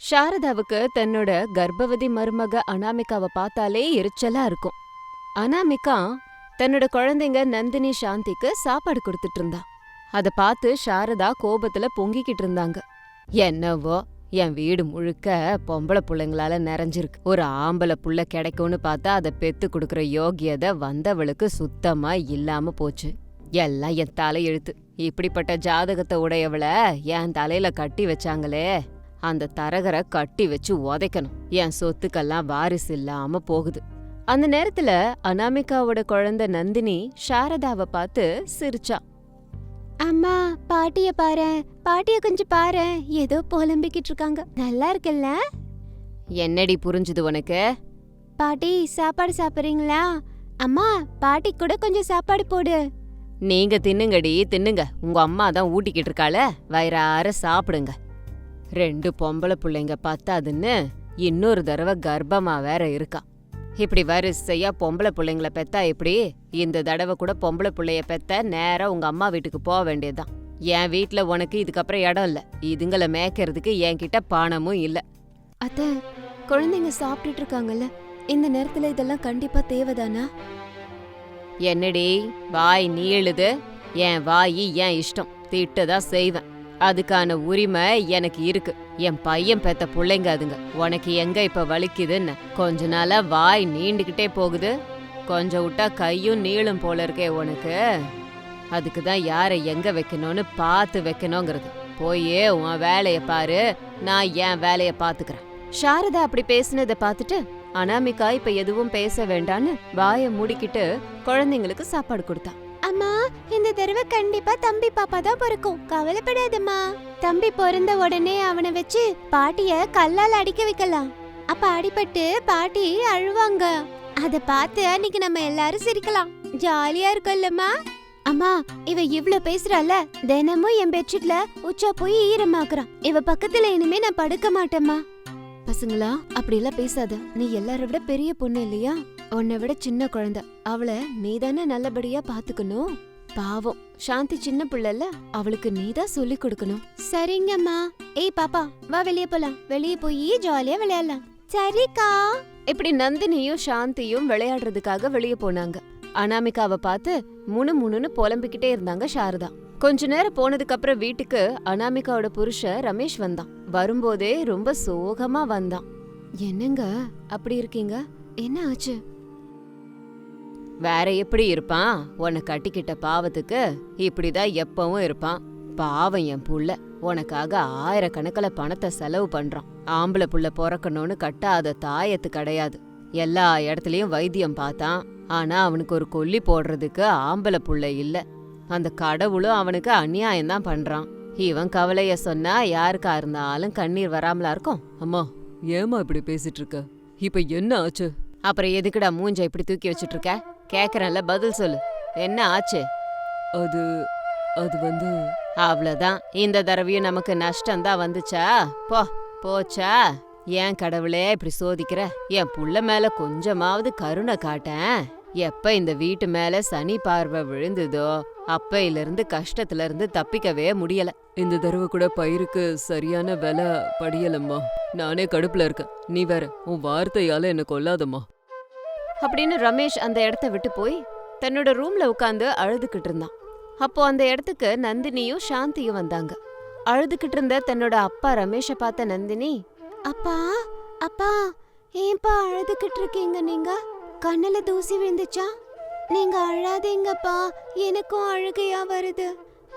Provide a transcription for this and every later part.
சாரதாவுக்கு தன்னோட கர்ப்பவதி மருமக அனாமிகாவை பார்த்தாலே எரிச்சலா இருக்கும். அனாமிகா தன்னோட குழந்தைங்க நந்தினி சாந்திக்கு சாப்பாடு கொடுத்துட்டு இருந்தா. அதை பார்த்து சாரதா கோபத்துல பொங்கிக்கிட்டு இருந்தாங்க. என்னவோ என் வீடு முழுக்க பொம்பளை புள்ளைங்களால நிறைஞ்சிருக்கு. ஒரு ஆம்பளை புள்ள கிடைக்கும்னு பார்த்தா அதை பெத்து கொடுக்குற யோகியதை வந்தவளுக்கு சுத்தமா இல்லாம போச்சு. எல்லாம் என் தலையெழுத்து. இப்படிப்பட்ட ஜாதகத்தை உடையவளை என் தலையில கட்டி வச்சாங்களே. அந்த தரகரை கட்டி வச்சு உதைக்கணும். என் சொத்துக்கெல்லாம் வாரிசு இல்லாம போகுது. அந்த நேரத்துல அனாமிகாவோட குழந்தை நந்தினி சாரதாவை பார்த்து சிரிச்சா. அம்மா பாட்டிய பாரு. பாட்டிய கொஞ்சம் பாரு. ஏதோ புலம்பிக்கிட்டு இருக்காங்க. நல்லா இருக்குல்ல? என்னடி புரிஞ்சுது உனக்கு? பாட்டி சாப்பாடு சாப்பிடுறீங்களா? அம்மா பாட்டி கூட கொஞ்சம் சாப்பாடு போடு. நீங்க தின்னுங்கடி தின்னுங்க. உங்க அம்மா தான் ஊட்டிக்கிட்டு இருக்காள. வயிறார சாப்பிடுங்க. ரெண்டு பொம்பளை புள்ளைங்க பத்தாதுன்னு இன்னொரு தடவை கர்ப்பமா வேற இருக்கா. இப்படி வரிசையா பொம்பளை புள்ளைங்கள பெத்தா எப்படி? இந்த தடவை கூட பொம்பளை புள்ளைய பெத்த நேரா உங்க அம்மா வீட்டுக்கு போக வேண்டியதுதான். என் வீட்ல உனக்கு இதுக்கப்புறம் இடம் இல்ல. இதுங்கள மேய்க்கிறதுக்கு என்கிட்ட பணமும் இல்ல. அத்த குழந்தைங்க சாப்பிட்டுட்டு இருக்காங்கல்ல. இந்த நேரத்துல இதெல்லாம் கண்டிப்பா தேவைதானா? என்னடி வாய் நீளுது என் வாயி என் இஷ்டம். திட்டதான் செய்வேன். அதுக்கான உரிமை எனக்கு இருக்கு. என் பையன் பெத்த பிள்ளைங்க அதுங்க. உனக்கு எங்க இப்ப வலிக்குதுன்னு கொஞ்ச நாளா வாய் நீண்டுகிட்டே போகுது. கொஞ்சம் விட்டா கையும் நீளும் போல இருக்கே உனக்கு. அதுக்கு தான் யாரை எங்க வைக்கணும்னு பார்த்து வைக்கணுங்கிறது. போயே உன் வேலைய பாரு. நான் என் வேலைய பாத்துக்கிறேன் சாரதா அப்படி பேசுனதை பார்த்துட்டு அனாமிகா இப்ப எதுவும் பேச வேண்டான்னு வாயை மூடிக்கிட்டு குழந்தைங்களுக்கு சாப்பாடு கொடுத்தா. அம்மா இந்த தடவை கண்டிப்பா தம்பி பாப்பா தான் பிறக்கும். கவலைப்படாதம்மா. தம்பி பிறந்த உடனே அவனை வச்சு பாட்டிய கல்லால் அடிக்க வைக்கலாம். அப்ப அடிபட்டு பாட்டி அழுவாங்க. அத பார்த்து அன்னைக்கு நம்ம எல்லாரும் சிரிக்கலாம். ஜாலியா இருக்கும்லம்மா. அம்மா இவ இவ்ளோ பேசுறால தினமும் என் பெட்ஷீட்ல உச்சா போய் ஈரமாக்குறான். இவ பக்கத்துல இனிமே நான் படுக்க மாட்டேம்மா. பசங்களா அப்படிலாம் பேசாத. நீ எல்லார விட பெரிய பொண்ணு இல்லையா? உன்னை விட சின்ன குழந்தை. அவளை நீதானே நல்லபடியா பாத்துக்கணும்? பாவம். சாந்தி சின்ன பிள்ளைல அவளுக்கு நீதான் சொல்லி கொடுக்கணும். சரிங்கம்மா. ஏய் பாப்பா வா வெளிய போலாம். வெளிய போய் ஜாலியா விளையாடலாம். சரிக்கா. இப்படி நந்தினியும் சாந்தியும் விளையாடுறதுக்காக வெளிய போனாங்க. அனாமிகாவை பார்த்து முணு முணுன்னு புலம்பிக்கிட்டே இருந்தாங்க சாரதா. கொஞ்ச நேரம் போனதுக்கு அப்புறம் வீட்டுக்கு அனாமிகாவோட புருஷன் ரமேஷ் வந்தான். வரும்போதே ரொம்ப சோகமா வந்தான். என்னங்க அப்படி இருக்கீங்க? என்ன ஆச்சு? வேற எப்படி இருப்பான்? உன்னை கட்டிக்கிட்ட பாவத்துக்கு இப்படிதான் எப்பவும் இருப்பான். பாவம் என் புள்ள. உனக்காக ஆயிரக்கணக்கில் பணத்தை செலவு பண்றான். ஆம்பளை புள்ள பிறக்கணும்னு கட்டாத தாயத்து கிடையாது. எல்லா இடத்துலயும் வைத்தியம் பார்த்தான். ஆனா அவனுக்கு ஒரு கொல்லி போடுறதுக்கு ஆம்பளை புள்ள இல்ல. அந்த கடவுளும் அவனுக்கு அநியாயம் தான் பண்றான். இவன் கவலைய சொன்னா யாருக்கா இருந்தாலும் கண்ணீர் வராமலா இருக்கும்? அம்மா ஏமா இப்படி பேசிட்டு இருக்க? இப்ப என்ன ஆச்சு? அப்புறம் எதுக்குடா மூஞ்ச இப்படி தூக்கி வச்சிட்டு இருக்க? கேக்குறேன்ல பதில் சொல்லு. என்ன ஆச்சு? அது அது வந்து அவ்வளவுதான். இந்த தடவையும் நமக்கு நஷ்டம் தான் வந்துச்சா? போ போச்சா? ஏன் கடவுளே இப்படி சோதிக்கிற? என் புள்ள மேல கொஞ்சமாவது கருணை காட்டேன். எப்ப இந்த வீட்டு மேல சனி பார்வை விழுந்ததோ அப்பையில இருந்து கஷ்டத்துல இருந்து தப்பிக்கவே முடியல. இந்த தடவை கூட பயிருக்கு சரியான விலை படியலம்மா. நானே கடுப்புல இருக்கேன். நீ வேற உன் வார்த்தையால என்ன கொல்லாதம்மா. அப்படின்னு ரமேஷ் அந்த இடத்த விட்டு போய் தன்னோட ரூம்ல உட்காந்து அழுதுகிட்டு இருந்தான். அப்போ அந்த இடத்துக்கு நந்தினியும் சாந்தியும் வந்தாங்க. அழுதுகிட்டு இருந்த தன்னோட அப்பா ரமேஷ பார்த்த நந்தினி அப்பா அப்பா ஏன்பா அழுதுகிட்டு இருக்கீங்க நீங்க? கண்ணுல தூசி விழுந்துச்சா? நீங்க அழாதீங்கப்பா எனக்கும் அழுகையா வருது.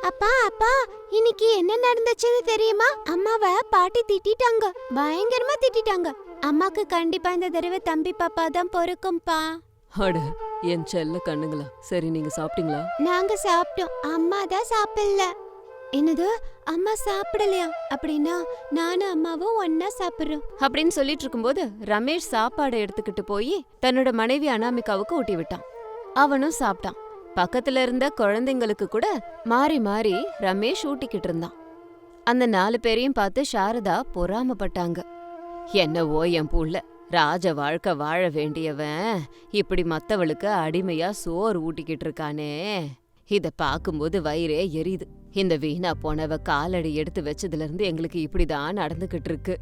அப்பா அப்பா இன்னைக்கு என்ன நடந்துச்சுன்னு தெரியுமா? அம்மாவை பாட்டி திட்டிட்டாங்க பயங்கரமா திட்டிட்டாங்க. அம்மாக்கு கண்டிப்பா இந்த தடவை தம்பி பாப்பா தான் பொறுக்கும்பா. அட என் செல்ல கண்ணுங்களா. சரி நீங்க சாப்பிட்டீங்களா? நாங்க சாப்பிட்டோம். அம்மா தான் சாப்பிடல. என்னது? அம்மா சாப்பிடலையா? அப்படின்னா நானும் அம்மாவும் ஒன்னா சாப்பிடுறோம். அப்படின்னு சொல்லிட்டு இருக்கும்போது ரமேஷ் சாப்பாடு எடுத்துக்கிட்டு போய் தன்னோட மனைவி அனாமிகாவுக்கு ஊட்டி விட்டான். அவனும் சாப்பிட்டான். பக்கத்துல இருந்த குழந்தைங்களுக்கு கூட மாறி மாறி ரமேஷ் ஊட்டிக்கிட்டு இருந்தான். அந்த நாலு பேரையும் பார்த்து சாரதா பொறாமப்பட்டாங்க. என்னவோ என் புள்ள. ராஜ வாழ்க்கை வாழ வேண்டியவன். இப்படி மத்தவளுக்கு அடிமையா சோறு ஊட்டிக்கிட்டு இருக்கானே. இத பாக்கும்போது வயிறே எரியுது. இந்த வீணா போனவ காலடி எடுத்து வச்சதுல இருந்து எங்களுக்கு இப்படிதான் நடந்துகிட்டு இருக்கு.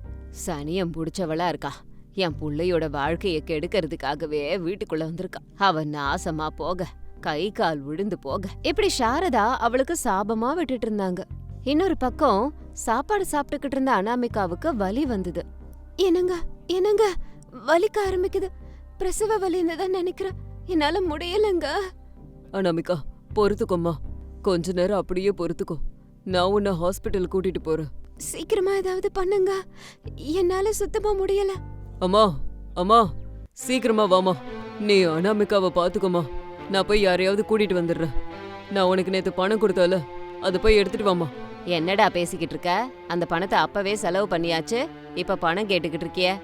சனியம் புடிச்சவளா இருக்கா. என் புள்ளையோட வாழ்க்கைய கெடுக்கிறதுக்காகவே வீட்டுக்குள்ள வந்திருக்கா. அவன் நாசமா போக கை கால் விழுந்து போக. இப்படி சாரதா அவளுக்கு சாபமா விட்டுட்டு இருந்தாங்க. இன்னொரு பக்கம் சாப்பாடு சாப்பிட்டுக்கிட்டு இருந்த அனாமிகாவுக்கு வலி வந்தது. என்னங்க என்னங்க? வலிக்க ஆரம்பிக்குது. பிரசவ வலின்னு தான் நினைக்கிறேன். என்னால முடியலங்க. அனாமிகா பொறுத்துக்கோம்மா. கொஞ்ச நேரம் அப்படியே பொறுத்துக்கோ. நான் உன்னை ஹாஸ்பிட்டல் கூட்டிட்டு போறேன். சீக்கிரமா ஏதாவது பண்ணுங்க. என்னால சுத்தமா முடியல. அம்மா அம்மா சீக்கிரமா வாமா நீ அனாமிகாவை பாத்துக்கோமா நான் போய் யாரையாவது கூட்டிட்டு வந்துடுறேன். நான் உனக்கு நேத்து பணம் கொடுத்தால அதை போய் எடுத்துட்டு வாமா என்னடா பேசிக்கிட்டு இருக்க? அந்த பணத்தை அப்பவே செலவு பண்ணியாச்சு இப்ப பணம் கேட்டுக்கிட்டு இருக்கிய?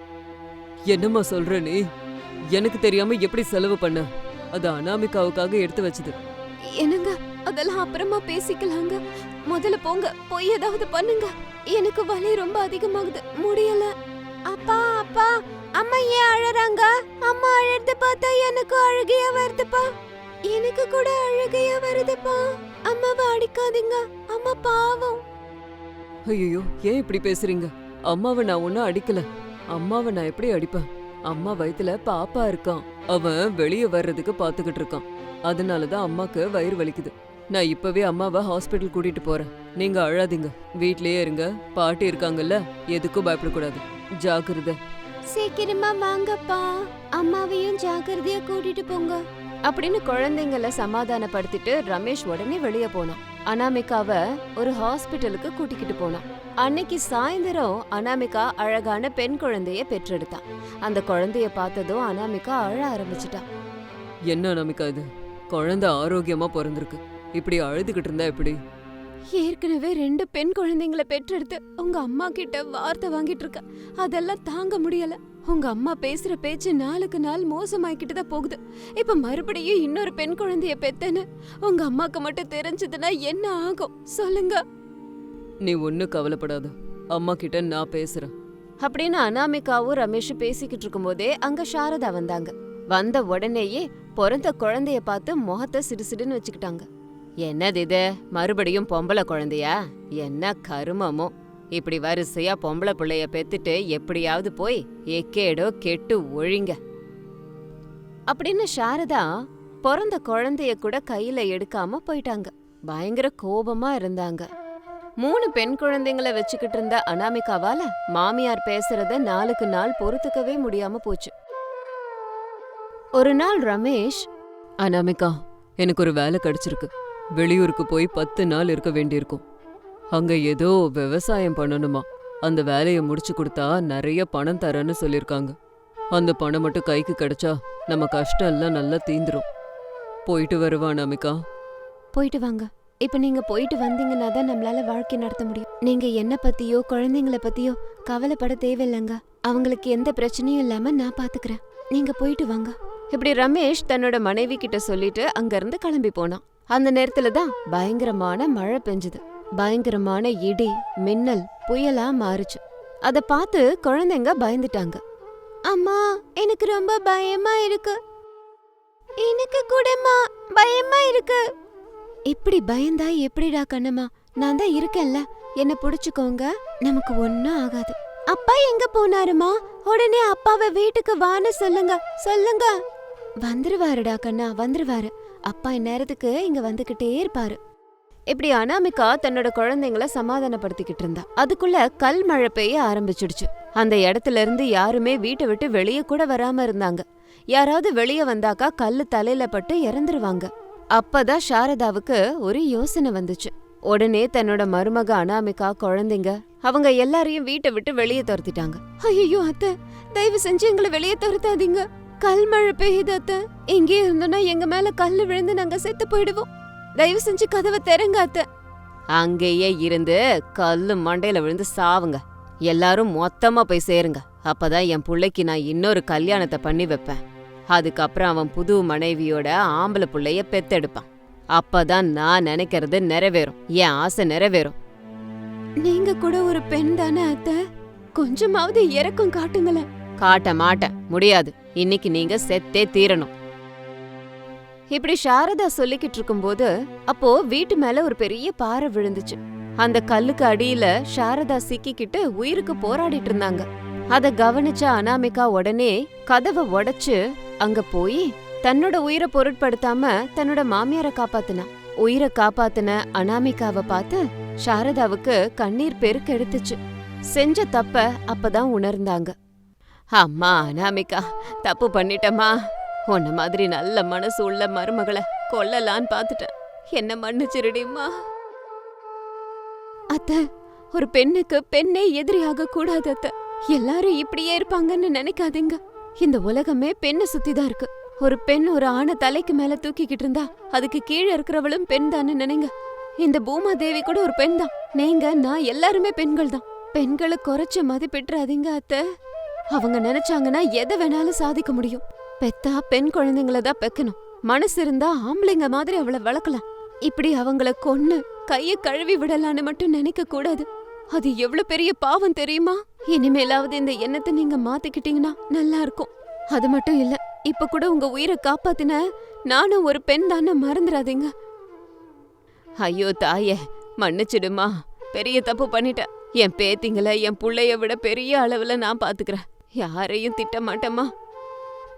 என்னம்மா சொல்ற நீ? எனக்கு தெரியாம எப்படி செலவு பண்ண? அது அனாமிகாவுக்காக எடுத்து வச்சது. என்னங்க அதெல்லாம் அப்புறமா பேசிக்கலாங்க. முதல்ல போங்க போய் ஏதாவது பண்ணுங்க. எனக்கு வலி ரொம்ப அதிகமாகுது முடியல. அப்பா அப்பா அம்மா ஏன் அழறாங்க? அம்மா அழறது பார்த்தா எனக்கு அழுகையா வருதுப்பா. எனக்கு கூட அழுகையா வருதுப்பா. அம்மாவை அடிக்காதீங்க. அம்மா பாவம். ஐயோ ஏன் இப்படி பேசுறீங்க? அம்மாவை நான் ஒன்னும் அடிக்கல. அம்மாவை நான் எப்படி அடிப்பேன்? அம்மா வயித்துல பாப்பா இருக்கான். அவன் வெளியே வர்றதுக்கு பாத்துக்கிட்டு இருக்கான். அதனாலதான் அம்மாக்கு வயிறு வலிக்குது. நான் இப்பவே அம்மாவை ஹாஸ்பிட்டல் கூட்டிட்டு போறேன். நீங்க அழாதீங்க. வீட்லயே இருங்க. பாட்டி இருக்காங்கல்ல எதுக்கும் பயப்படக்கூடாது. ஜாக்கிரதை. சீக்கிரமா வாங்கப்பா. அம்மாவையும் ஜாக்கிரதையா கூட்டிட்டு போங்க. அப்படின்னு குழந்தைங்கள சமாதானப்படுத்திட்டு ரமேஷ் உடனே வெளியே போனான். அனாமிகாவ ஒரு ஹாஸ்பிட்டலுக்கு கூட்டிக்கிட்டு போனான். அன்னைக்கு சாயந்தரம் அனாமிகா அழகான பெண் குழந்தைய பெற்றெடுத்தான். அந்த குழந்தைய பார்த்ததும் அனாமிகா அழ ஆரம்பிச்சிட்டா. என்ன நமிக்கா இது? குழந்தை ஆரோக்கியமா பிறந்திருக்கு. இப்படி அழுதுகிட்டு இருந்தா எப்படி? ஏற்கனவே ரெண்டு பெண் குழந்தைங்கள பெற்றெடுத்து உங்க அம்மா கிட்ட வார்த்தை வாங்கிட்டு இருக்க. அதெல்லாம் தாங்க முடியல. உங்க அம்மா பேசுற பேச்சு நாளுக்கு நாள் மோசமாயிக்கிட்டு தான் போகுது. இப்ப மறுபடியும் இன்னொரு பெண் குழந்தைய பெத்தேன்னு உங்க அம்மாக்கு மட்டும் தெரிஞ்சதுன்னா என்ன ஆகும்? சொல்லுங்க. நீ ஒன்னும் கவலைப்படாத. அம்மா கிட்ட நான் பேசுறேன். அப்படின்னு அனாமிகாவும் ரமேஷும் பேசிக்கிட்டு இருக்கும்போதே அங்க சாரதா வந்தாங்க. வந்த உடனேயே பிறந்த குழந்தைய பார்த்து முகத்தை சிடுசிடுன்னு வச்சுக்கிட்டாங்க. என்னது இது? மறுபடியும் பொம்பளை குழந்தையா? என்ன கருமமோ? இப்படி வரிசையா பொம்பளை பிள்ளைய பெத்துட்டு எப்படியாவது போய் எக்கேடோ கெட்டு ஒழிங்க. அப்படின்னு சாரதா பிறந்த குழந்தைய கூட கையில எடுக்காம போயிட்டாங்க. பயங்கர கோபமா இருந்தாங்க. மூணு பெண் குழந்தைங்கள வச்சுக்கிட்டு இருந்த அனாமிகாவால மாமியார் பேசுறத நாளுக்கு நாள் பொறுத்துக்கவே முடியாம போச்சு. ஒரு நாள் ரமேஷ் அனாமிகா எனக்கு ஒரு வேலை கிடைச்சிருக்கு. வெளியூருக்கு போய் பத்து நாள் இருக்க வேண்டியிருக்கும். அங்க ஏதோ விவசாயம் பண்ணணுமா? அந்த வேலையை முடிச்சு கொடுத்தா நிறைய பணம் தரேன்னு சொல்லிருக்காங்க அந்த பணம் மட்டும் கைக்கு கிடைச்சா நம்ம கஷ்டம் எல்லாம் நல்லா தீந்துரும். போயிட்டு வருவா அமிகா. போயிட்டு வாங்க. இப்ப நீங்க போயிட்டு வந்தீங்கன்னா தான் நம்மளால வாழ்க்கை நடத்த முடியும். நீங்க என்ன பத்தியோ குழந்தைங்கள பத்தியோ கவலைப்பட தேவையில்லைங்க. அவங்களுக்கு எந்த பிரச்சனையும் இல்லாம நான் பாத்துக்கிறேன். நீங்க போயிட்டு வாங்க. இப்படி ரமேஷ் தன்னோட மனைவி கிட்ட சொல்லிட்டு அங்க இருந்து கிளம்பி போனான். அந்த நேரத்துல தான் பயங்கரமான மழை பெஞ்சுது. பயங்கரமான இடி மின்னல் புயலா மாறுச்சு. அத பார்த்து குழந்தைங்க பயந்துட்டாங்க. அம்மா எனக்கு ரொம்ப பயமா இருக்கு. எனக்கு கூடமா பயமா இருக்கு. இப்படி பயந்தா எப்படிடா கண்ணம்மா? நான் தான் இருக்கேன்ல. என்ன புடிச்சுக்கோங்க. நமக்கு ஒன்னும் ஆகாது. அப்பா எங்க போனாருமா உடனே அப்பாவை வீட்டுக்கு வான்னு சொல்லுங்க. சொல்லுங்க. வந்துருவாருடா கண்ணா வந்துருவாரு. அப்பா இந்நேரத்துக்கு இங்க வந்துகிட்டே இருப்பாரு. இப்படி அனாமிகா தன்னோட குழந்தைங்கள சமாதானப்படுத்திக்கிட்டு இருந்தா. அதுக்குள்ள கல் மழை பெய்ய ஆரம்பிச்சிடுச்சு. அந்த இடத்துல இருந்து யாருமே வீட்டை விட்டு வெளியே கூட வராம இருந்தாங்க. யாராவது வெளியே வந்தாக்கா கல்லு தலையில பட்டு இறந்துருவாங்க. அப்பதான் சாரதாவுக்கு ஒரு யோசனை வந்துச்சு. உடனே தன்னோட மருமக அனாமிகா குழந்தைங்க அவங்க எல்லாரையும் வீட்டை விட்டு வெளியே துரத்திட்டாங்க. ஐயோ அத்தை தயவு செஞ்சு எங்களை வெளியே துரத்தாதீங்க. கல் மழை பெய்யுது அத்தை. இங்கே இருந்தோம்னா எங்க மேல கல்லு விழுந்து நாங்க செத்து போயிடுவோம். தயவு செஞ்சு கதவை திறங்க அத்தை. அங்கேயே இருந்து கல்லு மண்டையில விழுந்து சாவுங்க. எல்லாரும் மொத்தமா போய் சேருங்க. அப்பதான் என் புள்ளைக்கு நான் இன்னொரு கல்யாணத்தை பண்ணி வைப்பேன். அதுக்கப்புறம் அவன் புது மனைவியோட ஆம்பளை புள்ளைய பெத்தெடுப்பான். அப்பதான் நான் நினைக்கிறது நிறைவேறும். என் ஆசை நிறைவேறும். நீங்க கூட ஒரு பெண் தானே அத்த? கொஞ்சமாவது இறக்கம் காட்டுங்களேன். காட்ட மாட்டேன். முடியாது. இன்னைக்கு நீங்க செத்தே தீரணும். இப்படி சாரதா சொல்லிக்கிட்டு இருக்கும்போது அப்போ வீட்டு மேல ஒரு பெரிய பாறை விழுந்துச்சு. அந்த கல்லுக்கு அடியில சாரதா சிக்கிக்கிட்டு உயிருக்கு போராடிட்டு இருந்தாங்க. அத கவனிச்ச அனாமிகா உடனே கதவை உடைச்சு அங்க போய் தன்னோட உயிரை பொருட்படுத்தாம தன்னோட மாமியார காப்பாத்தினா. உயிரை காப்பாத்துன அனாமிகாவை பார்த்து சாரதாவுக்கு கண்ணீர் பெருக்கெடுத்துச்சு செஞ்ச தப்ப அப்பதான் உணர்ந்தாங்க. அம்மா அனாமிகா தப்பு பண்ணிட்டமா உன்ன மாதிரி நல்ல மனசு உள்ள மருமகளை கொல்லலான்னு பாத்துட்டேன் என்ன மன்னிச்சிருடிம்மா? அத்த ஒரு பெண்ணுக்கு பெண்ணே எதிரியாக கூடாது அத்த. எல்லாரும் இப்படியே இருப்பாங்கன்னு நினைக்காதீங்க. இந்த உலகமே பெண்ணை சுத்திதான் இருக்கு. ஒரு பெண் ஒரு ஆணை தலைக்கு மேல தூக்கிக்கிட்டு இருந்தா அதுக்கு கீழே இருக்கிறவளும் பெண் தான்னு நினைங்க. இந்த பூமா தேவி கூட ஒரு பெண் தான். நீங்க நான் எல்லாருமே பெண்கள் தான். பெண்களை குறைச்சு மதிப்பிட்டுறாதீங்க அத்த. அவங்க நினைச்சாங்கன்னா எதை வேணாலும் சாதிக்க முடியும். பெத்தா பெண் குழந்தைங்கள தான் பெக்கணும். மனசு இருந்தா ஆம்பளைங்க மாதிரி அவளை வளர்க்கலாம். இப்படி அவங்கள கொன்னு கைய கழுவி விடலான்னு மட்டும் நினைக்க கூடாது. அது எவ்வளவு பெரிய பாவம் தெரியுமா? இனிமேலாவது இந்த எண்ணத்தை நீங்க மாத்திக்கிட்டீங்கன்னா நல்லா இருக்கும். அது மட்டும் இல்ல இப்ப கூட உங்க உயிரை காப்பாத்தின நானும் ஒரு பெண் தானே மறந்துடாதீங்க ஐயோ தாயே மன்னிச்சிடுமா. பெரிய தப்பு பண்ணிட்டேன் என் பேத்திங்கள என் புள்ளைய விட பெரிய அளவுல நான் பாத்துக்கிறேன். யாரையும் திட்ட மாட்டேம்மா.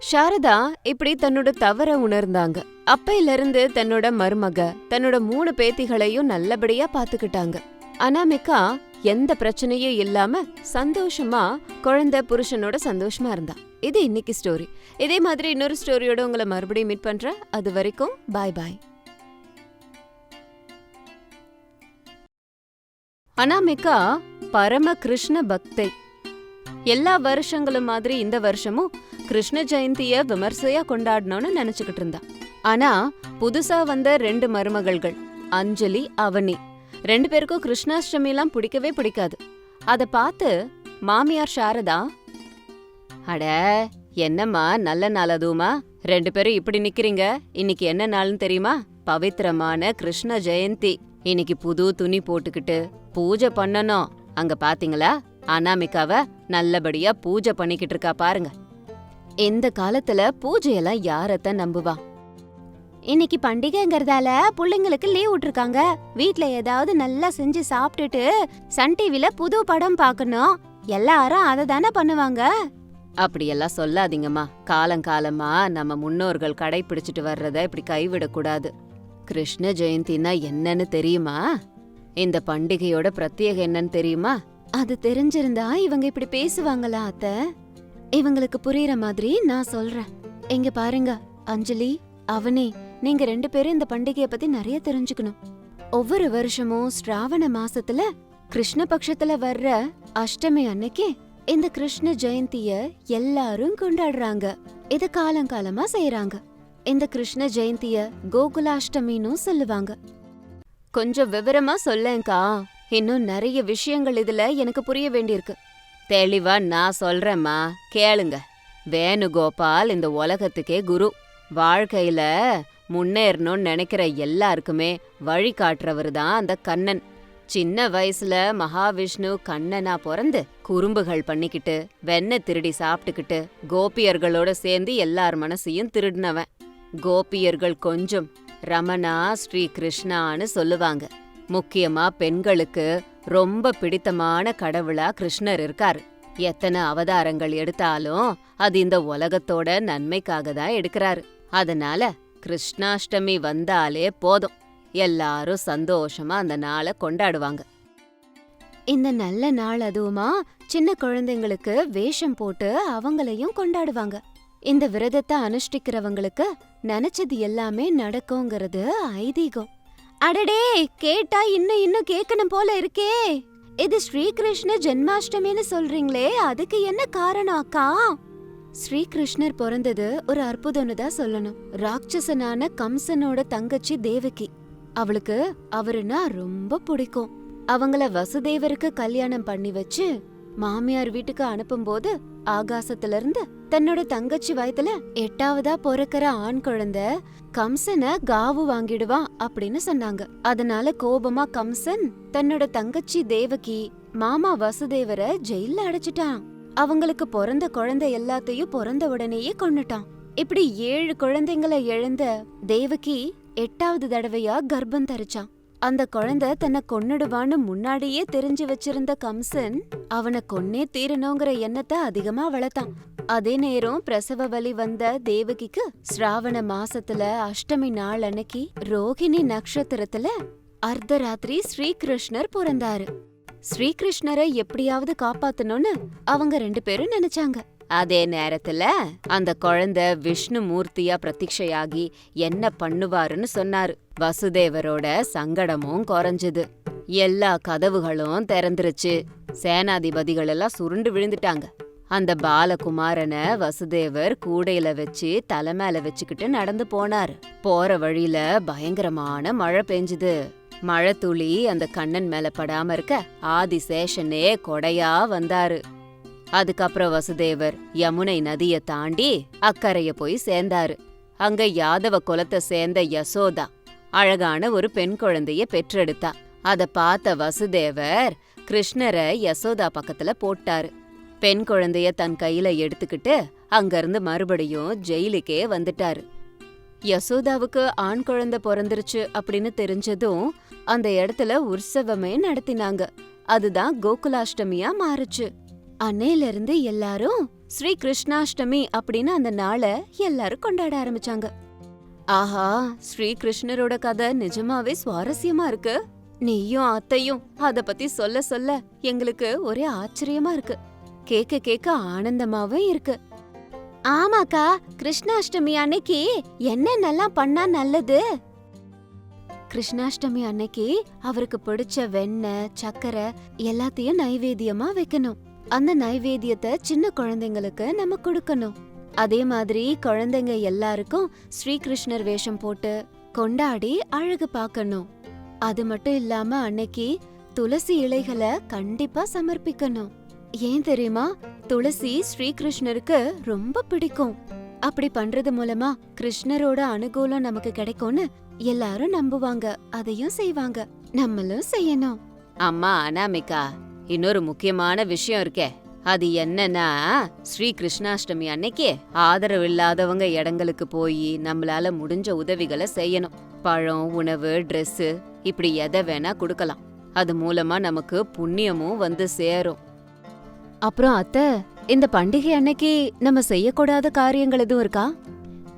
சாரதா இப்படி தன்னோட தவற உணர்ந்தாங்க. அப்பையில இருந்து தன்னோட மருமக தன்னோட மூணு பேத்திகளையும் நல்லபடியா பாத்துக்கிட்டாங்க. அனாமிகா எந்த பிரச்சனையும் இல்லாம சந்தோஷமா குழந்தை புருஷனோட சந்தோஷமா இருந்தா. இது இன்னைக்கு ஸ்டோரி இதே மாதிரி இன்னொரு ஸ்டோரியோட உங்களை மறுபடியும் மீட் பண்றேன். அது வரைக்கும் பாய் பாய் அனாமிகா பரம கிருஷ்ண பக்தை. எல்லா வருஷங்களும் மாதிரி இந்த வருஷமும் கிருஷ்ண ஜெயந்திய விமர்சையா கொண்டாடணும்னு நினைச்சுக்கிட்டு இருந்தா. ஆனா புதுசா வந்த ரெண்டு மருமகள்கள் அஞ்சலி அவனி ரெண்டு பேருக்கும் கிருஷ்ணாஷ்டமி எல்லாம் பிடிக்கவே பிடிக்காது. அத பார்த்து மாமியார் சாரதா அட என்னம்மா நல்ல நாள் அதுவுமா? ரெண்டு பேரும் இப்படி நிக்கிறீங்க? இன்னைக்கு என்ன நாள்னு தெரியுமா? பவித்திரமான கிருஷ்ண ஜெயந்தி. இன்னைக்கு புது துணி போட்டுக்கிட்டு பூஜை பண்ணணும். அங்க பாத்தீங்களா? அனாமிகாவ நல்லபடியா பூஜை பண்ணிக்கிட்டு இருக்கா பாருங்க. இந்த காலத்துல பூஜையெல்லாம் யாரத்த நம்புவா? இன்னைக்கு பண்டிகைங்கிறதால புள்ளைங்களுக்கு லீவ் விட்டுருக்காங்க. வீட்ல ஏதாவது நல்லா செஞ்சு சாப்பிட்டுட்டு சன் டிவில புது படம் பார்க்கணும். எல்லாரும் அதை தானே பண்ணுவாங்க? அப்படியெல்லாம் சொல்லாதீங்கம்மா. காலங்காலமா நம்ம முன்னோர்கள் கடைபிடிச்சிட்டு வர்றத இப்படி கைவிடக்கூடாது. கிருஷ்ண ஜெயந்தினா என்னன்னு தெரியுமா? இந்த பண்டிகையோட பிரத்யேகம் என்னன்னு தெரியுமா? அது தெரிஞ்சிருந்தா இவங்க இப்படி பேசுவாங்களா அத்த? இவங்களுக்கு புரியற மாதிரி நான் சொல்றேன். இங்க பாருங்க அஞ்சலி அவனே நீங்க ரெண்டு பேரும் இந்த பண்டிகைய பத்தி நிறைய தெரிஞ்சுக்கணும். ஒவ்வொரு வருஷமும் ஸ்ராவண மாசத்துல கிருஷ்ண பட்சத்துல வர்ற அஷ்டமி அன்னைக்கு இந்த கிருஷ்ண ஜெயந்திய எல்லாரும் கொண்டாடுறாங்க. இத காலங்காலமா செய்யறாங்க இந்த கிருஷ்ண ஜெயந்திய கோகுலாஷ்டமின்னு சொல்லுவாங்க. கொஞ்சம் விவரமா சொல்லேன்க்கா. இன்னும் நிறைய விஷயங்கள் இதுல எனக்கு புரிய வேண்டியிருக்கு. தெளிவா நான் சொல்றேம்மா கேளுங்க. வேணுகோபால் இந்த உலகத்துக்கே குரு. வாழ்க்கையில முன்னேறணும்னு நினைக்கிற எல்லாருக்குமே வழி காட்டுறவர் தான் அந்த கண்ணன். சின்ன வயசுல மகாவிஷ்ணு கண்ணனா பிறந்து குறும்புகள் பண்ணிக்கிட்டு வெண்ணெய் திருடி சாப்பிட்டுக்கிட்டு கோபியர்களோட சேர்ந்து எல்லார் மனசையும் திருடினவன். கோபியர்கள் கொஞ்சம் ரமணா ஸ்ரீ கிருஷ்ணான்னு சொல்லுவாங்க. முக்கியமா பெண்களுக்கு ரொம்ப பிடித்தமான கடவுளா கிருஷ்ணர் இருக்காரு. எத்தனை அவதாரங்கள் எடுத்தாலும் அது இந்த உலகத்தோட நன்மைக்காக தான் எடுக்கிறாரு. அதனால கிருஷ்ணாஷ்டமி வந்தாலே போதும். எல்லாரும் சந்தோஷமா அந்த நாளை கொண்டாடுவாங்க. இந்த நல்ல நாள் அதுவுமா சின்ன குழந்தைங்களுக்கு வேஷம் போட்டு அவங்களையும் கொண்டாடுவாங்க. இந்த விரதத்தை அனுஷ்டிக்கிறவங்களுக்கு நினைச்சது எல்லாமே நடக்குங்கிறது ஐதீகம். அடடே கேட்டா இன்னும் இன்னும் கேட்கணும் போல இருக்கே. இது ஸ்ரீகிருஷ்ண ஜென்மாஷ்டமின்னு சொல்றீங்களே அதுக்கு என்ன காரணம் அக்கா? ஸ்ரீகிருஷ்ணர் பிறந்தது ஒரு அற்புதம்னு தான் சொல்லணும். ராட்சசனான கம்சனோட தங்கச்சி தேவகி. அவளுக்கு அவருன்னா ரொம்ப பிடிக்கும். அவங்கள வசுதேவருக்கு கல்யாணம் பண்ணி வச்சு மாமியார் வீட்டுக்கு அனுப்பும்போது ஆகாசத்துல இருந்து தன்னோட தங்கச்சி வயத்துல எட்டாவதா பிறக்கிற ஆண் குழந்தை கம்சனை காவு வாங்கிடுவான் அப்படின்னு சொன்னாங்க. அதனால கோபமா கம்சன் தன்னோட தங்கச்சி தேவகி மாமா வசுதேவரை ஜெயில அடைச்சிட்டான். அவங்களுக்கு பிறந்த குழந்தை எல்லாத்தையும் பிறந்த உடனேயே கொன்னுட்டான். இப்படி ஏழு குழந்தைங்களை இழந்த தேவகி எட்டாவது தடவையா கர்ப்பம் தரிச்சான். அந்த குழந்தை தன்னை கொன்னுடுவான்னு முன்னாடியே தெரிஞ்சு வச்சிருந்த கம்சன் அவனை கொன்னே தீரணுங்கிற எண்ணத்தை அதிகமா வளர்த்தான். அதே நேரம் பிரசவ வலி வந்த தேவகிக்கு ஸ்ராவண மாசத்துல அஷ்டமி நாள் அன்னைக்கு ரோகிணி நட்சத்திரத்துல அர்த்தராத்திரி ஸ்ரீகிருஷ்ணர் பிறந்தாரு. ஸ்ரீகிருஷ்ணரை எப்படியாவது காப்பாத்தணும்னு அவங்க ரெண்டு பேரும் நினைச்சாங்க. அதே நேரத்துல அந்த குழந்தை விஷ்ணு மூர்த்தியா பிரத்யக்ஷையாகி என்ன பண்ணுவாருன்னு சொன்னாரு. வசுதேவரோட சங்கடமும் குறைஞ்சது. எல்லா கதவுகளும் திறந்துருச்சு. சேனாதிபதிகள் எல்லாம் சுருண்டு விழுந்துட்டாங்க. அந்த பாலகுமாரனை வசுதேவர் கூடையில வச்சு தலை மேல வச்சுக்கிட்டு நடந்து போனாரு. போற வழியில பயங்கரமான மழை பெஞ்சுது. மழை துளி அந்த கண்ணன் மேல படாம இருக்க ஆதிசேஷனே கொடையா வந்தாரு. அதுக்கப்புறம் வசுதேவர் யமுனை நதிய தாண்டி அக்கறைய போய் சேர்ந்தாரு. அங்க யாதவ குலத்தை சேர்ந்த யசோதா அழகான ஒரு பெண் குழந்தைய பெற்றெடுத்தா. அத பார்த்த வசுதேவர் கிருஷ்ணரை யசோதா பக்கத்துல போட்டாரு. பெண் குழந்தைய தன் கையில எடுத்துக்கிட்டு அங்கிருந்து மறுபடியும் ஜெயிலுக்கே வந்துட்டாரு. யசோதாவுக்கு ஆண் குழந்தை பிறந்துருச்சு அப்படின்னு தெரிஞ்சதும் அந்த இடத்துல உற்சவமே நடத்தினாங்க. அதுதான் கோகுலாஷ்டமியா மாறுச்சு. அன்னையில இருந்து எல்லாரும் ஸ்ரீ கிருஷ்ணாஷ்டமி அப்படின்னு அந்த நாளை எல்லாரும் கொண்டாட ஆரம்பிச்சாங்க. ஆஹா ஸ்ரீ கிருஷ்ணரோட கதை நிஜமாவே சுவாரஸ்யமா இருக்கு. நீயும் அத்தையும் அத பத்தி சொல்ல சொல்ல எங்களுக்கு ஒரே ஆச்சரியமா இருக்கு. கேக்க கேக்க ஆனந்தமாவும் இருக்கு. ஆமாக்கா கிருஷ்ணாஷ்டமி அன்னைக்கு என்னென்னலாம் பண்ணா நல்லது? கிருஷ்ணாஷ்டமி அன்னைக்கு அவருக்கு பிடிச்ச வெண்ணெய் சக்கரை எல்லாத்தையும் நைவேத்தியமா வைக்கணும். அந்த நைவேத்தியத்தை சின்ன குழந்தைங்களுக்கு நம்ம கொடுக்கணும். அதே மாதிரி குழந்தைங்க எல்லாருக்கும் ஸ்ரீகிருஷ்ணர் வேஷம் போட்டு கொண்டாடி அழகு பார்க்கணும். அது மட்டும் இல்லாம அன்னைக்கு துளசி இலைகளை கண்டிப்பா சமர்ப்பிக்கணும். ஏன் தெரியுமா? துளசி ஸ்ரீகிருஷ்ணருக்கு ரொம்ப பிடிக்கும். அப்படி பண்றது மூலமா கிருஷ்ணரோட அனுகூலம் நமக்கு கிடைக்கும்னு எல்லாரும் நம்புவாங்க. அதையும் செய்வாங்க. நம்மளும் செய்யணும். அம்மா அனாமிகா இன்னொரு முக்கியமான விஷயம் இருக்கே. அது என்னன்னா ஸ்ரீ கிருஷ்ணாஷ்டமி அன்னைக்கு ஆதரவு இல்லாதவங்க இடங்களுக்கு போய் நம்மளால முடிஞ்ச உதவிகளை செய்யணும். பழம் உணவு Dress இப்படி எதை வேணா கொடுக்கலாம். அது மூலமா நமக்கு புண்ணியமும் வந்து சேரும். அப்புறம் அத்தை இந்த பண்டிகை அன்னைக்கு நம்ம செய்யக்கூடாத காரியங்கள் எதுவும் இருக்கா?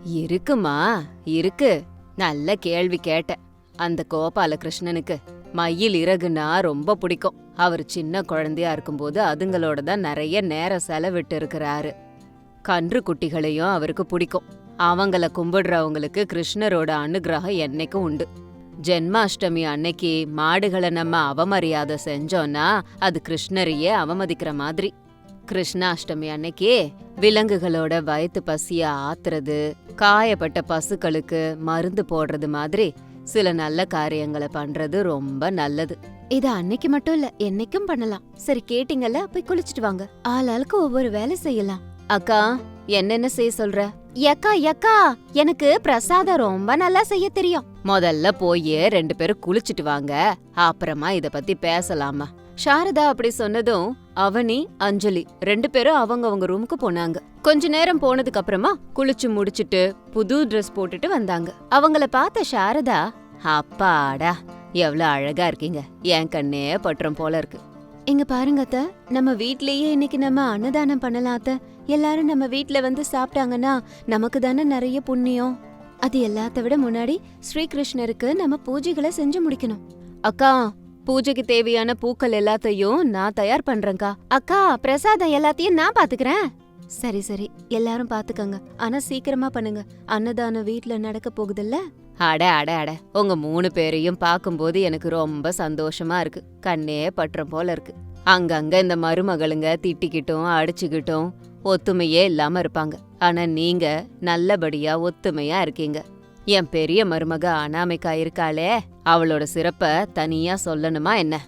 இருக்குமா? இருக்கு. நல்ல கேள்வி கேட்ட அந்த கோபால கிருஷ்ணனுக்கு மயில் இறகுனா ரொம்ப பிடிக்கும். அவர் சின்ன குழந்தையா இருக்கும்போது அதுங்களோட தான் நிறைய நேரம் செலவிட்டு இருக்கிறாரு கன்று குட்டிகளையும் அவருக்கு பிடிக்கும். அவங்கள கும்பிடுறவங்களுக்கு கிருஷ்ணரோட அனுகிரகம் என்னைக்கும் உண்டு. ஜென்மாஷ்டமி அன்னைக்கு மாடுகளை நம்ம அவமரியாதை செஞ்சோம்னா அது கிருஷ்ணரையே அவமதிக்கிற மாதிரி. கிருஷ்ணாஷ்டமி அன்னைக்கு விலங்குகளோட வயிற்று பசிய ஆத்துறது காயப்பட்ட பசுக்களுக்கு மருந்து போடுறது மாதிரி சில நல்ல காரியங்களை பண்றது ரொம்ப நல்லது. இது அன்னைக்கு மட்டும் இல்ல என்னைக்கும் பண்ணலாம். சரி கேட்டீங்கல்ல போய் குளிச்சிட்டு வாங்க. ஆளாளுக்கு ஒவ்வொரு வேலை செய்யலாம். அக்கா என்னென்ன செய்ய சொல்ற? எக்கா எக்கா எனக்கு பிரசாதம் ரொம்ப நல்லா செய்ய தெரியும். முதல்ல போய் ரெண்டு பேரும் குளிச்சிட்டு வாங்க. அப்புறமா இத பத்தி பேசலாமா? சாரதா அப்படி சொன்னதும் அவனி அஞ்சலி ரெண்டு பேரும் அவங்க அவங்க ரூமுக்கு போனாங்க. கொஞ்ச நேரம் போனதுக்கு அப்புறமா குளிச்சு முடிச்சிட்டு புது ட்ரெஸ் போட்டுட்டு வந்தாங்க. அவங்கள பார்த்த சாரதா அப்பாடா எவ்வளவு அழகா இருக்கீங்க. என் கண்ணே பற்றம் போல இருக்கு. இங்க பாருங்க அத்த நம்ம வீட்லயே இன்னைக்கு நம்ம அன்னதானம் பண்ணலாம் அத்த. எல்லாரும் நம்ம வீட்ல வந்து சாப்பிட்டாங்கன்னா நமக்கு தானே நிறைய புண்ணியம். அது எல்லாத்த விட முன்னாடி ஸ்ரீகிருஷ்ணருக்கு நம்ம பூஜைகளை செஞ்சு முடிக்கணும். அக்கா பூஜைக்கு தேவையான பூக்கள் எல்லாத்தையும் நான் தயார் பண்றேன்க்கா. அக்கா பிரசாதம் எல்லாத்தையும் நான் பாத்துக்கிறேன். சரி சரி. எல்லாரும் பாத்துக்கங்க. ஆனா சீக்கிரமா பண்ணுங்க. அன்னதானம் வீட்ல நடக்க போகுதுல்ல? அட அட அட. உங்க மூணு பேரையும் பார்க்கும்போது எனக்கு ரொம்ப சந்தோஷமா இருக்கு. கண்ணே பற்றம் போல இருக்கு. அங்கங்க இந்த மருமகளுங்க திட்டிக்கிட்டும் அடிச்சுக்கிட்டும் ஒத்துமையே இல்லாம இருப்பாங்க. ஆனா நீங்க நல்லபடியா ஒத்துமையா இருக்கீங்க. என் பெரிய மருமக அனாமிக்கா இருக்காளே அவளோட சிறப்ப தனியா சொல்லணுமா என்ன?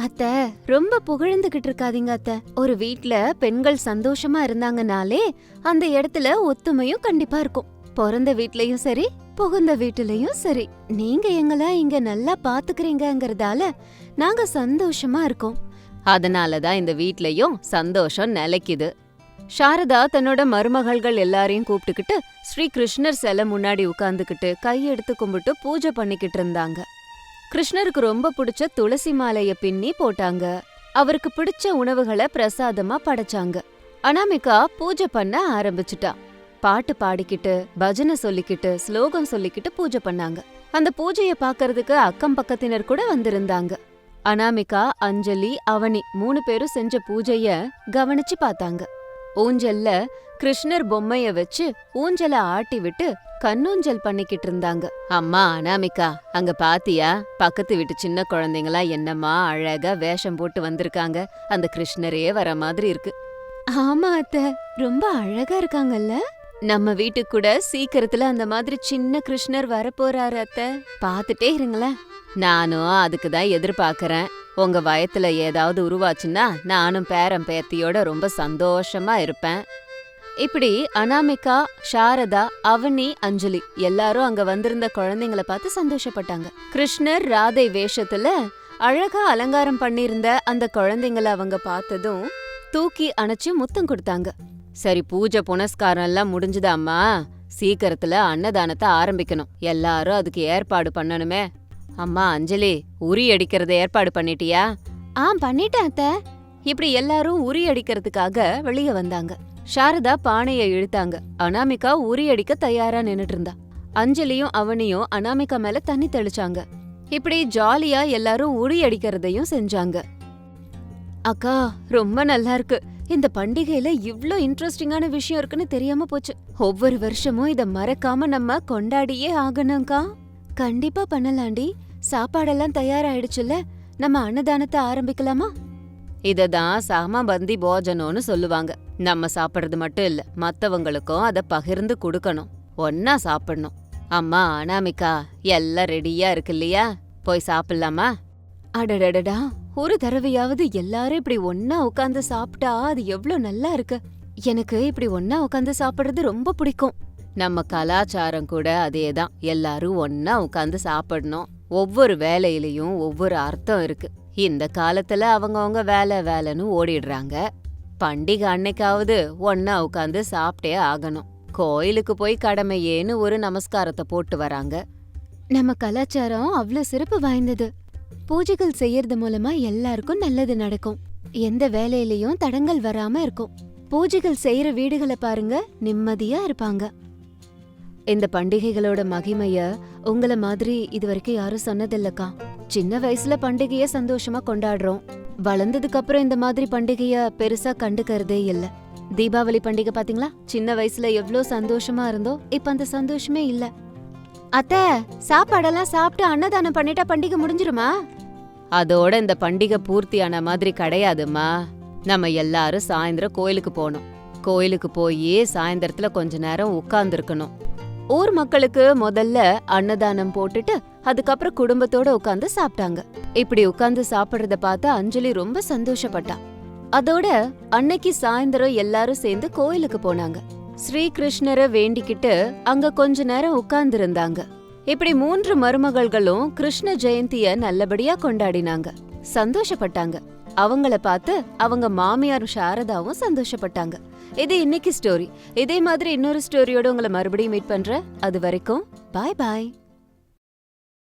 அத்த ரொம்ப புகழ்ந்துகிட்டு இருக்காதீங்க அத்த. ஒரு வீட்ல பெண்கள் சந்தோஷமா இருந்தாங்கனாலே அந்த இடத்துல ஒத்துமையும் கண்டிப்பா இருக்கும். பிறந்த வீட்லயும் சரி புகுந்த வீட்டுலயும் சரி. நீங்க எங்கள இங்க நல்லா பாத்துக்கிறீங்கங்கறதால நாங்க சந்தோஷமா இருக்கோம். அதனாலதான் இந்த வீட்லயும் சந்தோஷம் நிலைக்குது. சாரதா தன்னோட மருமகள்கள் எல்லாரையும் கூப்பிட்டுக்கிட்டு ஸ்ரீ கிருஷ்ணர் சிலை முன்னாடி உட்காந்துக்கிட்டு கையெடுத்து கும்பிட்டு பூஜை பண்ணிக்கிட்டு இருந்தாங்க. கிருஷ்ணருக்கு ரொம்ப பிடிச்ச துளசி மாலைய பின்னி போட்டாங்க. அவருக்கு பிடிச்ச உணவுகளை பிரசாதமா படைச்சாங்க. அனாமிகா பூஜை பண்ண ஆரம்பிச்சிட்டான் பாட்டு பாடிக்கிட்டு பஜனை சொல்லிக்கிட்டு ஸ்லோகம் சொல்லிக்கிட்டு பூஜை பண்ணாங்க. அந்த பூஜைய பாக்குறதுக்கு அக்கம் பக்கத்தினர் கூட வந்திருந்தாங்க. அனாமிகா அஞ்சலி அவனி மூணு பேரும் செஞ்ச பூஜைய கவனிச்சு பார்த்தாங்க. ஊஞ்சல்ல கிருஷ்ணர் பொம்மைய வச்சு ஊஞ்சல ஆட்டி விட்டு கண்ணூஞ்சல் பண்ணிக்கிட்டு இருந்தாங்க. அம்மா அனாமிகா அங்க பாத்தியா? பக்கத்து வீட்டு சின்ன குழந்தைங்களா என்னம்மா அழகா வேஷம் போட்டு வந்திருக்காங்க. அந்த கிருஷ்ணரே வர மாதிரி இருக்கு. ஆமா அத்த ரொம்ப அழகா இருக்காங்கல்ல? நம்ம வீட்டுக்கு கூட சீக்கிரத்துல அந்த மாதிரி சின்ன கிருஷ்ணர் வரப்போறாரு அத்த. பாத்துட்டே இருங்களேன். நானும் அதுக்கு தான் எதிர்பார்க்கறேன். உங்க வயத்துல ஏதாவது உருவாச்சுன்னா நானும் பேரன் பேத்தியோட ரொம்ப சந்தோஷமா இருப்பேன். இப்படி அனாமிகா சாரதா அவனி அஞ்சலி எல்லாரும் அங்க வந்திருந்த குழந்தைங்கள பார்த்து சந்தோஷப்பட்டாங்க. கிருஷ்ணர் ராதை வேஷத்துல அழகா அலங்காரம் பண்ணிருந்த அந்த குழந்தைங்கள அவங்க பார்த்ததும் தூக்கி அணைச்சு முத்தம் கொடுத்தாங்க. சரி பூஜை புனஸ்காரம் எல்லாம் முடிஞ்சுதாம்மா சீக்கிரத்துல அன்னதானத்தை ஆரம்பிக்கணும். எல்லாரும் அதுக்கு ஏற்பாடு பண்ணணுமே. அம்மா அஞ்சலி உரி அடிக்கிறத ஏற்பாடு பண்ணிட்டியா? ஆ பண்ணிட்டேன் அத்த. இப்படி எல்லாரும் உரி அடிக்கிறதுக்காக வெளிய வந்தாங்க. சாரதா பானைய இழுத்தாங்க. அனாமிகா உரி அடிக்க தயாரா நின்னுட்டு இருந்தா அஞ்சலியும் அவனியும் அனாமிகா மேல தண்ணி தெளிச்சாங்க. இப்படி ஜாலியா எல்லாரும் உரி அடிக்கிறதையும் செஞ்சாங்க. அக்கா ரொம்ப நல்லா இருக்கு. இந்த பண்டிகையில இவ்ளோ இன்ட்ரெஸ்டிங்கான விஷயம் இருக்குன்னு தெரியாம போச்சு. ஒவ்வொரு வருஷமும் இத மறக்காம நம்ம கொண்டாடியே ஆகணும்க்கா. கண்டிப்பா பண்ணலாண்டி. சாப்பாடெல்லாம் தயாராயிடுச்சுல்ல? நம்ம அன்னதானத்தை ஆரம்பிக்கலாமா? இததான் சாமபந்தி போஜனம்னு சொல்லுவாங்க. நம்ம சாப்பிடுறது மட்டும் இல்ல மத்தவங்களுக்கும் அத பகிர்ந்து கொடுக்கணும். ஒன்னா சாப்பிடணும். அம்மா அனாமிகா எல்லாம் ரெடியா இருக்கு இல்லையா? போய் சாப்பிடலாமா? அடடடடா ஒரு தடவையாவது எல்லாரும் இப்படி ஒன்னா உட்காந்து சாப்பிட்டா அது எவ்ளோ நல்லா இருக்கு. எனக்கு இப்படி ஒன்னா உட்காந்து சாப்பிடுறது ரொம்ப பிடிக்கும். நம்ம கலாச்சாரம் கூட அதேதான். எல்லாரும் ஒன்னா உட்காந்து சாப்பிடணும். ஒவ்வொரு வேலையிலயும் ஒவ்வொரு அர்த்தம் இருக்கு. இந்த காலத்துல அவங்கவங்க வேலை வேலைன்னு ஓடிடுறாங்க. பண்டிகை அன்னைக்காவது ஒன்னா உட்காந்து சாப்பிட்டே ஆகணும். கோயிலுக்கு போய் கடமையேன்னு ஒரு நமஸ்காரத்தை போட்டு வராங்க. நம்ம கலாச்சாரம் அவ்ளோ சிறப்பு வாய்ந்தது. பூஜைகள் செய்யறது மூலமா எல்லாருக்கும் நல்லது நடக்கும். எந்த வேலையிலயும் தடங்கள் வராம இருக்கும். பூஜைகள் செய்யற வீடுகளை பாருங்க நிம்மதியா இருப்பாங்க. இந்த பண்டிகைகளோட மகிமைய உங்கள மாதிரி இதுவரைக்கும் யாரும் சொன்னதில்லக்கா. சின்ன வயசுல பண்டிகைய சந்தோஷமா கொண்டாடுறோம். வளர்ந்ததுக்கு அப்புறம் இந்த மாதிரி பண்டிகைய பெருசா கண்டுக்கறதே இல்ல. தீபாவளி பண்டிகை பாத்தீங்களா? சின்ன வயசுல எவ்வளோ சந்தோஷமா இருந்தோ இப்ப அந்த சந்தோஷமே இல்லை. அத்த சாப்பாடெல்லாம் சாப்பிட்டு அன்னதானம் பண்ணிட்டா பண்டிகை முடிஞ்சிருமா? அதோட இந்த பண்டிகை பூர்த்தியான மாதிரி கிடையாதும்மா. நம்ம எல்லாரும் சாயந்தரம் கோயிலுக்கு போகணும். கோயிலுக்கு போய் சாயந்தரத்துல கொஞ்ச நேரம் உட்கார்ந்துருக்கணும். ஊர் மக்களுக்கு முதல்ல அன்னதானம் போட்டுட்டு அதுக்கப்புறம் குடும்பத்தோட உட்காந்து சாப்பிட்டாங்க. இப்படி உட்காந்து சாப்பிடுறத பார்த்து அஞ்சலி ரொம்ப சந்தோஷப்பட்டா. அதோட அன்னைக்கு சாயந்தரம் எல்லாரும் சேர்ந்து கோயிலுக்கு போனாங்க. ஸ்ரீகிருஷ்ணரை வேண்டிக்கிட்டு அங்க கொஞ்ச நேரம் உட்கார்ந்து இருந்தாங்க இப்படி மூன்று மருமகள்களும் கிருஷ்ண ஜெயந்திய நல்லபடியா கொண்டாடினாங்க. சந்தோஷப்பட்டாங்க. அவங்கள பார்த்து அவங்க மாமியார் சாரதாவும் சந்தோஷப்பட்டாங்க. இது இன்னைக்கு ஸ்டோரி இதே மாதிரி இன்னொரு ஸ்டோரியோட உங்களை மறுபடியும் மீட் பண்ற அது வரைக்கும் பாய் பாய்